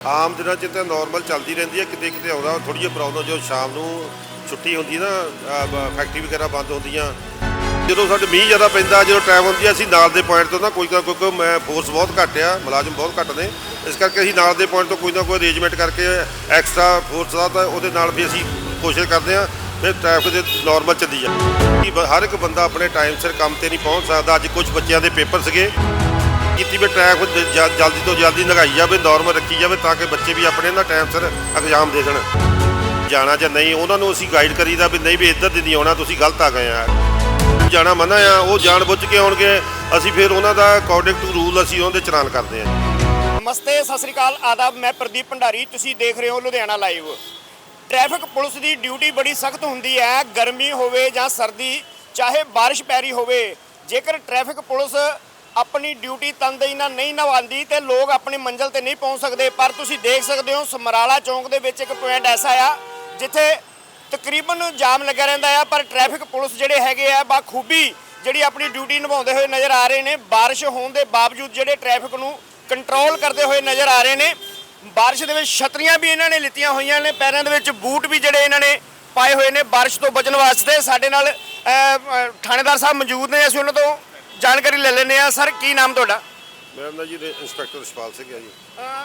ਆਮ ਦਿਨਾਂ 'ਚ ਤਾਂ ਨਾਰਮਲ ਚੱਲਦੀ ਰਹਿੰਦੀ ਹੈ, ਕਿਤੇ ਕਿਤੇ ਆਉਂਦਾ ਥੋੜੀ ਜਿਹੀ ਪ੍ਰੋਬਲਮ ਜੋ ਸ਼ਾਮ ਨੂੰ ਛੁੱਟੀ ਹੁੰਦੀ ਨਾ ਫੈਕਟਰੀ ਵਗੈਰਾ ਬੰਦ ਹੁੰਦੀਆਂ। ਜਦੋਂ ਸਾਡੇ ਮੀਂਹ ਜ਼ਿਆਦਾ ਪੈਂਦਾ, ਜਦੋਂ ਟਾਈਮ ਹੁੰਦੀ ਹੈ, ਅਸੀਂ ਨਾਲ ਦੇ ਪੁਆਇੰਟ ਤੋਂ ਨਾ ਕੋਈ ਨਾ ਕੋਈ ਕੋਈ ਮੈਂ ਫੋਰਸ ਬਹੁਤ ਘੱਟ ਆ, ਮੁਲਾਜ਼ਮ ਬਹੁਤ ਘੱਟ ਨੇ, ਇਸ ਕਰਕੇ ਅਸੀਂ ਨਾਲ ਦੇ ਪੁਆਇੰਟ ਤੋਂ ਕੋਈ ਨਾ ਕੋਈ ਅਰੇਂਜਮੈਂਟ ਕਰਕੇ ਐਕਸਟਰਾ ਫੋਰਸ ਦਾ ਤਾਂ ਉਹਦੇ ਨਾਲ ਵੀ ਅਸੀਂ ਕੋਸ਼ਿਸ਼ ਕਰਦੇ ਆ ਫਿਰ ਟ੍ਰੈਫਿਕ ਦੇ ਨਾਰਮਲ ਚੱਲੀ ਜਾ ਹਰ ਇੱਕ ਬੰਦਾ ਆਪਣੇ ਟਾਈਮ ਸਿਰ ਕੰਮ ਤੇ ਨਹੀਂ ਪਹੁੰਚ ਸਕਦਾ, ਅੱਜ ਕੁਝ ਬੱਚਿਆਂ ਦੇ ਪੇਪਰ ਸੀਗੇ ਕੀਤੀ ਵੀ ਟ੍ਰੈਫਿਕ ਜਲਦੀ ਤੋਂ ਜਲਦੀ ਲਗਾਈ ਜਾਵੇ ਨਾਰਮਲ ਰੱਖੀ ਜਾਵੇ ਤਾਂ ਕਿ ਬੱਚੇ ਵੀ ਆਪਣੇ ਨਾ ਟਾਈਮ ਸਿਰ ਐਗਜ਼ਾਮ ਦੇ ਦੇਣ। ਜਾਣਾ ਜਾਂ ਨਹੀਂ, ਉਹਨਾਂ ਨੂੰ ਅਸੀਂ ਗਾਈਡ ਕਰੀਦਾ ਵੀ ਨਹੀਂ ਵੀ ਇੱਧਰ ਦੀ ਨਹੀਂ ਆਉਣਾ, ਤੁਸੀਂ ਗਲਤ ਆ ਗਏ ਆ। ਜਾਣਾ ਮਨਾ ਆ, ਉਹ ਜਾਣ ਬੁੱਝ ਕੇ ਆਉਣਗੇ, ਅਸੀਂ ਫਿਰ ਉਹਨਾਂ ਦਾ ਅਕੋਰਡਿੰਗ ਟੂ ਰੂਲ ਅਸੀਂ ਉਹਨਾਂ ਦੇ ਚਲਾਨ ਕਰਦੇ ਆ। ਨਮਸਤੇ, ਸਤਿ ਸ੍ਰੀ ਅਕਾਲ, ਆਦਾਬ, ਮੈਂ ਪ੍ਰਦੀਪ ਭੰਡਾਰੀ, ਤੁਸੀਂ ਦੇਖ ਰਹੇ ਹੋ ਲੁਧਿਆਣਾ ਲਾਈਵ ਟ੍ਰੈਫਿਕ ਪੁਲਿਸ ਦੀ ਡਿਊਟੀ ਬੜੀ ਸਖਤ ਹੁੰਦੀ ਹੈ, ਗਰਮੀ ਹੋਵੇ ਜਾਂ ਸਰਦੀ, ਚਾਹੇ ਬਾਰਿਸ਼ ਪੈ ਰਹੀ ਹੋਵੇ, ਜੇਕਰ ਟ੍ਰੈਫਿਕ ਪੁਲਿਸ ਆਪਣੀ ਡਿਊਟੀ ਤਨਦੇਹੀ ਨਾਲ ਨਹੀਂ ਨਿਭਾਉਂਦੀ ਤੇ ਲੋਕ ਆਪਣੀ ਮੰਜ਼ਿਲ ਤੇ ਨਹੀਂ ਪਹੁੰਚ ਸਕਦੇ। ਪਰ ਤੁਸੀਂ ਦੇਖ ਸਕਦੇ ਹੋ, ਸਮਰਾਲਾ ਚੌਂਕ ਦੇ ਵਿੱਚ ਇੱਕ ਪੁਆਇੰਟ ਐਸਾ ਆ, ਜਿੱਥੇ ਤਕਰੀਬਨ ਜਾਮ ਲੱਗਿਆ ਰਹਿੰਦਾ ਆ, ਪਰ ਟ੍ਰੈਫਿਕ ਪੁਲਿਸ ਜਿਹੜੇ ਹੈਗੇ ਆ ਬਾਖੂਬੀ ਜਿਹੜੀ ਆਪਣੀ ਡਿਊਟੀ ਨਿਭਾਉਂਦੇ ਹੋਏ ਨਜ਼ਰ ਆ ਰਹੇ ਨੇ। ਬਾਰਿਸ਼ ਹੋਣ ਦੇ ਬਾਵਜੂਦ ਜਿਹੜੇ ਟ੍ਰੈਫਿਕ ਨੂੰ ਕੰਟਰੋਲ ਕਰਦੇ ਹੋਏ ਨਜ਼ਰ ਆ ਰਹੇ ਨੇ। ਬਾਰਿਸ਼ ਦੇ ਵਿੱਚ ਛਤਰੀਆਂ ਵੀ ਇਹਨਾਂ ਨੇ ਲਿੱਤੀਆਂ ਹੋਈਆਂ ਨੇ, ਪੈਰਾਂ ਦੇ ਵਿੱਚ ਬੂਟ ਵੀ ਜਿਹੜੇ ਇਹਨਾਂ ਨੇ ਪਾਏ ਹੋਏ ਨੇ। ਬਾਰਿਸ਼ ਤੋਂ ਬਚਣ ਵਾਸਤੇ ਸਾਡੇ ਨਾਲ ਥਾਣੇਦਾਰ ਸਾਹਿਬ ਮੌਜੂਦ ਨੇ ਅਸੀਂ ਉਹਨਾਂ ਤੋਂ ਜਾਣਕਾਰੀ ਲੈ ਲੈਂਦੇ ਆ ਸਰ ਕੀ ਨਾਮ ਤੁਹਾਡਾ? ਮੇਰਾ ਨਾਮ ਜੀ ਇੰਸਪੈਕਟਰ ਰਿਸ਼ਪਾਲ ਸਿੰਘ ਹੈ ਜੀ।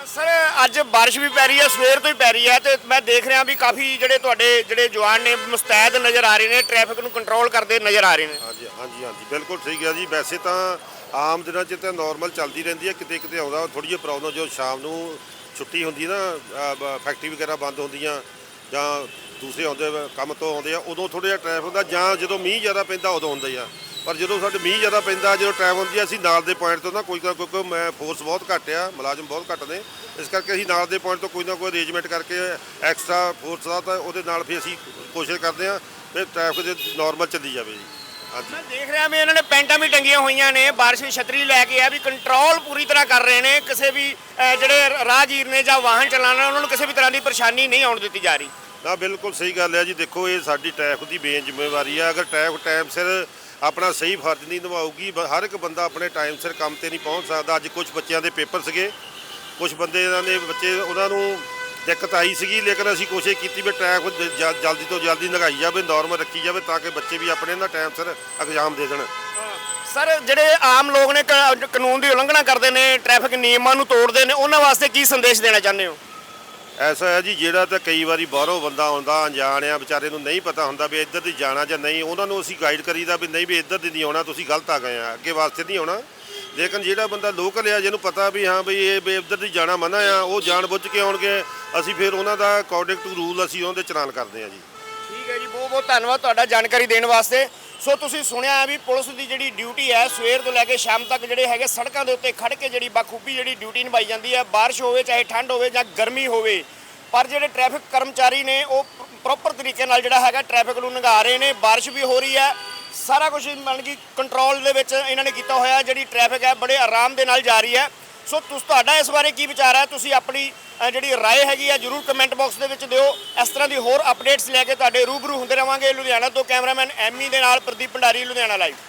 ਸਰ ਅੱਜ ਬਾਰਿਸ਼ ਵੀ ਪੈ ਰਹੀ ਹੈ ਸਵੇਰ ਤੋਂ ਹੀ ਪੈ ਰਹੀ ਹੈ ਤੇ ਮੈਂ ਦੇਖ ਰਿਹਾ ਵੀ ਕਾਫੀ ਜਿਹੜੇ ਤੁਹਾਡੇ ਜਿਹੜੇ ਜਵਾਨ ਨੇ ਮੁਸਤੈਦ ਨਜ਼ਰ ਆ ਰਹੇ ਨੇ ਟ੍ਰੈਫਿਕ ਨੂੰ ਕੰਟਰੋਲ ਕਰਦੇ ਨਜ਼ਰ ਆ ਰਹੇ ਨੇ। ਹਾਂਜੀ ਹਾਂਜੀ ਹਾਂਜੀ ਬਿਲਕੁਲ ਠੀਕ ਹੈ ਜੀ। ਵੈਸੇ ਤਾਂ ਆਮ ਦਿਨਾਂ 'ਚ ਤਾਂ ਨਾਰਮਲ ਚੱਲਦੀ ਰਹਿੰਦੀ ਹੈ ਕਿਤੇ ਕਿਤੇ ਆਉਂਦਾ ਥੋੜੀ ਜਿਹੀ ਪ੍ਰੋਬਲਮ ਜੋ ਸ਼ਾਮ ਨੂੰ ਛੁੱਟੀ ਹੁੰਦੀ ਨਾ ਫੈਕਟਰੀ ਵਗੈਰਾ ਬੰਦ ਹੁੰਦੀਆਂ ਜਾਂ ਦੂਸਰੇ ਆਉਂਦੇ ਕੰਮ ਤੋਂ ਆਉਂਦੇ ਆ ਉਦੋਂ ਥੋੜਾ ਜਿਹਾ ਟ੍ਰੈਫਿਕ ਹੁੰਦਾ ਜਾਂ ਜਦੋਂ ਮੀਂਹ ਜ਼ਿਆਦਾ ਪੈਂਦਾ ਉਦੋਂ ਹੁੰਦਾ ਹੀ ਆ। ਪਰ ਜਦੋਂ ਸਾਡੇ ਮੀਂਹ ਜ਼ਿਆਦਾ ਪੈਂਦਾ ਜਦੋਂ ਟਾਈਮ ਹੁੰਦੀ ਆ ਅਸੀਂ ਨਾਲ ਦੇ ਪੁਆਇੰਟ ਤੋਂ ਨਾ ਕੋਈ ਨਾ ਕੋਈ ਮੈਂ ਫੋਰਸ ਬਹੁਤ ਘੱਟ ਆ ਮੁਲਾਜ਼ਮ ਬਹੁਤ ਘੱਟ ਨੇ। ਇਸ ਕਰਕੇ ਅਸੀਂ ਨਾਲ ਦੇ ਪੁਆਇੰਟ ਤੋਂ ਕੋਈ ਨਾ ਕੋਈ ਅਰੇਂਜਮੈਂਟ ਕਰਕੇ ਐਕਸਟਰਾ ਫੋਰਸ ਦਾ ਤਾਂ ਉਹਦੇ ਨਾਲ ਵੀ ਅਸੀਂ ਕੋਸ਼ਿਸ਼ ਕਰਦੇ ਆ ਫਿਰ ਟ੍ਰੈਫਿਕ ਦੇ ਨਾਰਮਲ ਚੱਲੀ ਜਾਵੇ ਜੀ। ਮੈਂ ਦੇਖ ਰਿਹਾ ਵੀ ਇਹਨਾਂ ਨੇ ਪੈਂਟਾਂ ਵੀ ਟੰਗੀਆਂ ਹੋਈਆਂ ਨੇ ਬਾਰਿਸ਼ ਦੀ ਛਤਰੀ ਲੈ ਕੇ ਆ ਵੀ ਕੰਟਰੋਲ ਪੂਰੀ ਤਰ੍ਹਾਂ ਕਰ ਰਹੇ ਨੇ ਕਿਸੇ ਵੀ ਜਿਹੜੇ ਰਾਹਗੀਰ ਨੇ ਜਾਂ ਵਾਹਨ ਚਲਾਉਣ ਉਹਨਾਂ ਨੂੰ ਕਿਸੇ ਵੀ ਤਰ੍ਹਾਂ ਦੀ ਪਰੇਸ਼ਾਨੀ ਨਹੀਂ ਆਉਣ ਦਿੱਤੀ ਜਾ ਰਹੀ। ਨਾ ਬਿਲਕੁਲ ਸਹੀ ਗੱਲ ਹੈ ਜੀ ਦੇਖੋ ਇਹ ਸਾਡੀ ਟ੍ਰੈਫਿਕ ਦੀ ਮੇਨ ਜ਼ਿੰਮੇਵਾਰੀ ਹੈ ਅਗਰ ਟ੍ਰੈਫਿਕ ਟਾਈਮ ਸਿਰ ਆਪਣਾ ਸਹੀ ਫਰਜ਼ ਨਹੀਂ ਨਿਭਾਊਗੀ ਹਰ ਇੱਕ ਬੰਦਾ ਆਪਣੇ ਟਾਈਮ ਸਿਰ ਕੰਮ ਤੇ ਨਹੀਂ ਪਹੁੰਚ ਸਕਦਾ। ਅੱਜ ਕੁਝ ਬੱਚਿਆਂ ਦੇ ਪੇਪਰ ਸੀਗੇ ਕੁਝ ਬੰਦੇ ਇਹਨਾਂ ਦੇ ਬੱਚੇ, ਉਹਨਾਂ ਨੂੰ ਦਿੱਕਤ ਆਈ ਸੀਗੀ, ਲੇਕਿਨ ਅਸੀਂ ਕੋਸ਼ਿਸ਼ ਕੀਤੀ ਵੀ ਟ੍ਰੈਫਿਕ ਜਲਦੀ ਤੋਂ ਜਲਦੀ ਲਗਾਈ ਜਾਵੇ ਨਾਰਮਲ ਰੱਖੀ ਜਾਵੇ, ਤਾਂ ਕਿ ਬੱਚੇ ਵੀ ਆਪਣੇ ਨਾ ਟਾਈਮ ਸਿਰ ਐਗਜ਼ਾਮ ਦੇ ਦੇਣ। ਸਰ, ਜਿਹੜੇ ਆਮ ਲੋਕ ਨੇ ਕਾਨੂੰਨ ਦੀ ਉਲੰਘਣਾ ਕਰਦੇ ਨੇ ਟ੍ਰੈਫਿਕ ਨਿਯਮਾਂ ਨੂੰ ਤੋੜਦੇ ਨੇ, ਉਹਨਾਂ ਵਾਸਤੇ ਕੀ ਸੰਦੇਸ਼ ਦੇਣਾ ਚਾਹੁੰਦੇ ਹੋ? ਐਸਾ ਹੈ ਜੀ, ਜਿਹੜਾ ਤਾਂ ਕਈ ਵਾਰੀ ਬਾਹਰੋਂ ਬੰਦਾ ਆਉਂਦਾ ਅਣਜਾਣ ਆ ਵਿਚਾਰੇ ਨੂੰ ਨਹੀਂ ਪਤਾ ਹੁੰਦਾ ਵੀ ਇੱਧਰ ਦੀ ਜਾਣਾ ਜਾਂ ਨਹੀਂ। ਉਹਨਾਂ ਨੂੰ ਅਸੀਂ ਗਾਈਡ ਕਰੀਦਾ ਵੀ ਨਹੀਂ ਵੀ ਇੱਧਰ ਦੀ ਨਹੀਂ ਆਉਣਾ, ਤੁਸੀਂ ਗਲਤ ਆ ਗਏ ਆ, ਅੱਗੇ ਵਾਸਤੇ ਨਹੀਂ ਆਉਣਾ। ਲੇਕਿਨ ਜਿਹੜਾ ਬੰਦਾ ਲੋਕਲ ਆ, ਜਿਹਨੂੰ ਪਤਾ ਵੀ ਹਾਂ ਵੀ ਇਹ ਵੀ ਇੱਧਰ ਦੀ ਜਾਣਾ ਮਨਾ ਆ, ਉਹ ਜਾਣ ਬੁੱਝ ਕੇ ਆਉਣਗੇ। ਅਸੀਂ ਫਿਰ ਉਹਨਾਂ ਦਾ ਅਕੋਰਡਿੰਗ ਟੂ ਰੂਲ ਅਸੀਂ ਉਹਦੇ ਚਲਾਨ ਕਰਦੇ ਆ ਜੀ। ਠੀਕ ਹੈ ਜੀ ਬਹੁਤ ਬਹੁਤ ਧੰਨਵਾਦ ਤੁਹਾਡਾ ਜਾਣਕਾਰੀ ਦੇਣ ਵਾਸਤੇ। ਸੋ ਤੁਸੀਂ ਸੁਣਿਆ ਹੈ ਵੀ ਪੁਲਿਸ ਦੀ ਜਿਹੜੀ ਡਿਊਟੀ ਹੈ, ਸਵੇਰ ਤੋਂ ਲੈ ਕੇ ਸ਼ਾਮ ਤੱਕ ਜਿਹੜੇ ਹੈਗੇ ਸੜਕਾਂ ਦੇ ਉੱਤੇ ਖੜ ਕੇ ਜਿਹੜੀ ਬਖੂਬੀ ਜਿਹੜੀ ਡਿਊਟੀ ਨਿਭਾਈ ਜਾਂਦੀ ਹੈ, ਬਾਰਿਸ਼ ਹੋਵੇ ਚਾਹੇ ਠੰਡ ਹੋਵੇ ਜਾਂ ਗਰਮੀ ਹੋਵੇ, ਪਰ ਜਿਹੜੇ ਟ੍ਰੈਫਿਕ ਕਰਮਚਾਰੀ ਨੇ ਉਹ ਪ੍ਰੋਪਰ ਤਰੀਕੇ ਨਾਲ ਜਿਹੜਾ ਹੈਗਾ ਟ੍ਰੈਫਿਕ ਨੂੰ ਨਿਗਾਹ ਰਹੇ ਨੇ, ਬਾਰਿਸ਼ ਵੀ ਹੋ ਰਹੀ ਹੈ, ਸਾਰਾ ਕੁਝ ਮਤਲਬ ਕਿ ਕੰਟਰੋਲ ਦੇ ਵਿੱਚ ਇਹਨਾਂ ਨੇ ਕੀਤਾ ਹੋਇਆ, ਜਿਹੜੀ ਟ੍ਰੈਫਿਕ ਹੈ, ਬੜੇ ਆਰਾਮ ਦੇ ਨਾਲ ਜਾ ਰਹੀ ਹੈ। ਸੋ ਤੁਸ ਤੁਹਾਡਾ ਇਸ ਬਾਰੇ ਕੀ ਵਿਚਾਰ ਹੈ ਤੁਸੀਂ ਆਪਣੀ ਅ, ਜਿਹੜੀ رائے ਹੈਗੀ ਆ ਜਰੂਰ ਕਮੈਂਟ ਬਾਕਸ ਦੇ ਵਿੱਚ ਦਿਓ ਇਸ ਤਰ੍ਹਾਂ ਦੀ ਹੋਰ ਅਪਡੇਟਸ ਲੈ ਕੇ ਤੁਹਾਡੇ ਰੂਬਰੂ ਹੁੰਦੇ ਰਵਾਂਗੇ ਲੁਧਿਆਣਾ ਤੋਂ ਕੈਮਰਾਮੈਨ ਐਮੀ ਦੇ ਨਾਲ ਪ੍ਰਦੀਪ ਭੰਡਾਰੀ ਲੁਧਿਆਣਾ ਲਾਈਵ